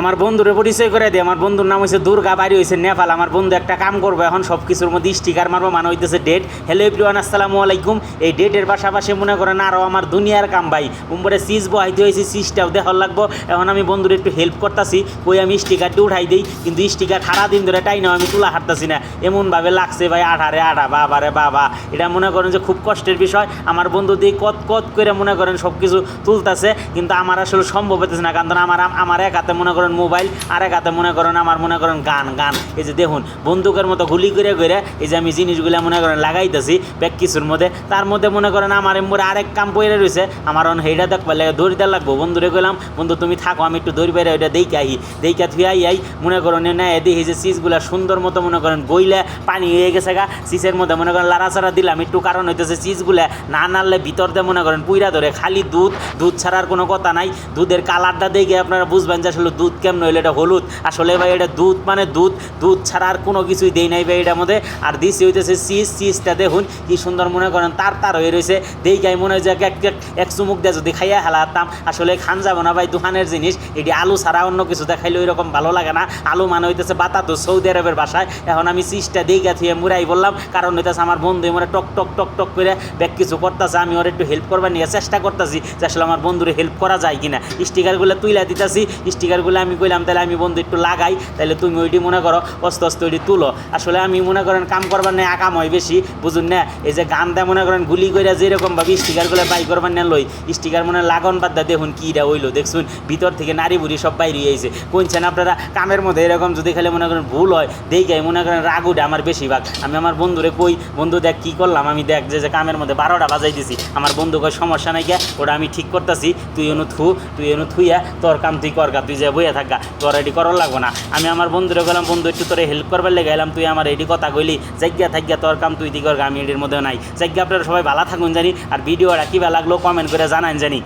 আমার বন্ধুরে পরিচয় করে দিই আমার বন্ধুর নাম হচ্ছে দুর্গা, বাড়ি হয়েছে নেপাল, আমার বন্ধু একটা কাম করব এখন সব কিছুর মধ্যে স্টিকার মারবো মানে হইতেছে ডেট হ্যালো এভরিওয়ান আসসালামু আলাইকুম। এই ডেটের পাশাপাশি মনে করেন আরও আমার দুনিয়ার কাম ভাই। উম্বরে সিজ বহাইতে হয়েছে সিজটাও দেখার লাগবো। এখন আমি বন্ধুর একটু হেল্প করতেছি, কই আমি স্টিকারটি উঠাই দিই, কিন্তু স্টিকার সারাদিন ধরে টাই না, আমি তুলা হাঁটতেছি না। এমনভাবে লাগছে ভাই, আঠারে আঠা, বাবা রে বাবা। এটা মনে করেন যে খুব কষ্টের বিষয়। আমার বন্ধু দিয়ে কত কত করে মনে করেন সব কিছু তুলতেছে, কিন্তু আমার আসলে সম্ভব হতেছে না, কারণ আমার আমার এক হাতে মনে করেন মোবাইল আর এক হাতে মনে করেন আমার মনে করেন গান গান। এই যে দেখুন, বন্দুকের মতো গুলি করে করে এই যে আমি জিনিসগুলো মনে করেন লাগাইতেছি ব্যাগ কিছুর মধ্যে। তার মধ্যে মনে করেন আমার এমনি আরেক কাম পড়ে রয়েছে আমার অন হেইটা দেখবার লাগে দৌড়িতে লাগবো। বন্ধুরে গেলাম বন্ধু, তুমি থাকো, আমি একটু দৌড় বেড়ে ওইটা দেখে আহি। দেখে থুয়ে আই আই, মনে করেন না এদি এই যে সিজগুলা সুন্দর মতো মনে করেন বইলে পানি হয়ে গেছে গা। সিসের মধ্যে মনে করেন লাড়াচাড়া দিলাম। একটু কারণ হইতেছে চিজগুলা না নাড়লে ভিতর দিয়ে মনে করেন পুইরা ধরে। খালি দুধ দুধ ছাড়ার কোনো কথা নাই। দুধের কালারটা দেখে আপনারা বুঝবেন যে আসলে দুধ কেমন হইলে? এটা হলুদ। আসলে ভাই, এটা দুধ মানে দুধ। দুধ ছাড়া আর কোনো কিছুই দেই নাই ভাই এটার মধ্যে। আর দিছি হইতেছে চিজ, চিজটা দেখুন, কি সুন্দর মনে করেন, তার তার হয়ে রয়েছে দেখাই মনে হয় যে এক চুমুক দিয়ে যদি খাইয়া হেলাতাম। আসলে খান যাব না ভাই, দোকানের জিনিস। এটি আলু ছাড়া অন্য কিছু দেখাইলে ওই রকম ভালো লাগে না। আলু মানে হইতেছে বাতা তো সৌদি আরবের বাসায়। এখন আমি চিজটা দেখা থুয়ে মুরাই বললাম। কারণ হইতেছে আমার বন্ধু মনে টক টক টক টক করে ব্যাগ কিছু করতেছে। আমি ওর একটু হেল্প করবার নিয়ে চেষ্টা করতেছি যে আসলে আমার বন্ধুরে হেল্প করা যায় কিনা। স্টিকারগুলো তুইলা দিতেছি। স্টিকারগুলো আমি কইলাম, তাহলে আমি বন্ধু একটু লাগাই, তাহলে তুমি ওইটি মনে করো, অস্ত অস্ত ওইটি তুলো। আসলে আমি মনে করেন, কাম করবার নেই আকাম হয় বেশি, বুঝুন না? এই যে গান দেয় মনে করেন, গুলি করে যেরকম ভাবে স্টিকারগুলো বাই করবার না লই স্টিকার মনে লাগন বাদ দেখুন কীটা হইল, দেখছুন? ভিতর থেকে নারী বুড়ি সব বাইরে আইছে। কোনছেন আপনারা, কামের মধ্যে এরকম যদি খালি মনে করেন ভুল হয় দেখাই মনে করেন রাগ উঠে আমার বেশিরভাগ। আমি আমার বন্ধুরে কই, বন্ধু দেখ কী করলাম, আমি দেখ যে যে কামের মধ্যে বারোটা বাজাই দিছি, আমার বন্ধু কয় সমস্যা নাই গিয়া ওটা আমি ঠিক করতেছি, তুই এনু থু, তুই এনু থুইয়া তোর কাম তুই করগা তুই যে বইয়া থাকা, তোর এটি করার লাগবো না। আমি আমার বন্ধুরে গেলাম, বন্ধু, একটু তোরে হেল্প করবার লেগে গেলাম তুই আমার এটি কথা কইলি। জায়গা থাকিয়া তোর কাম তুই দিকর আমি এটির মধ্যে নাই। জায়গা আপনারা সবাই ভালো থাকুন জানি, আর ভিডিওটা কীভাবে লাগল কমেন্ট করে জানান জানি।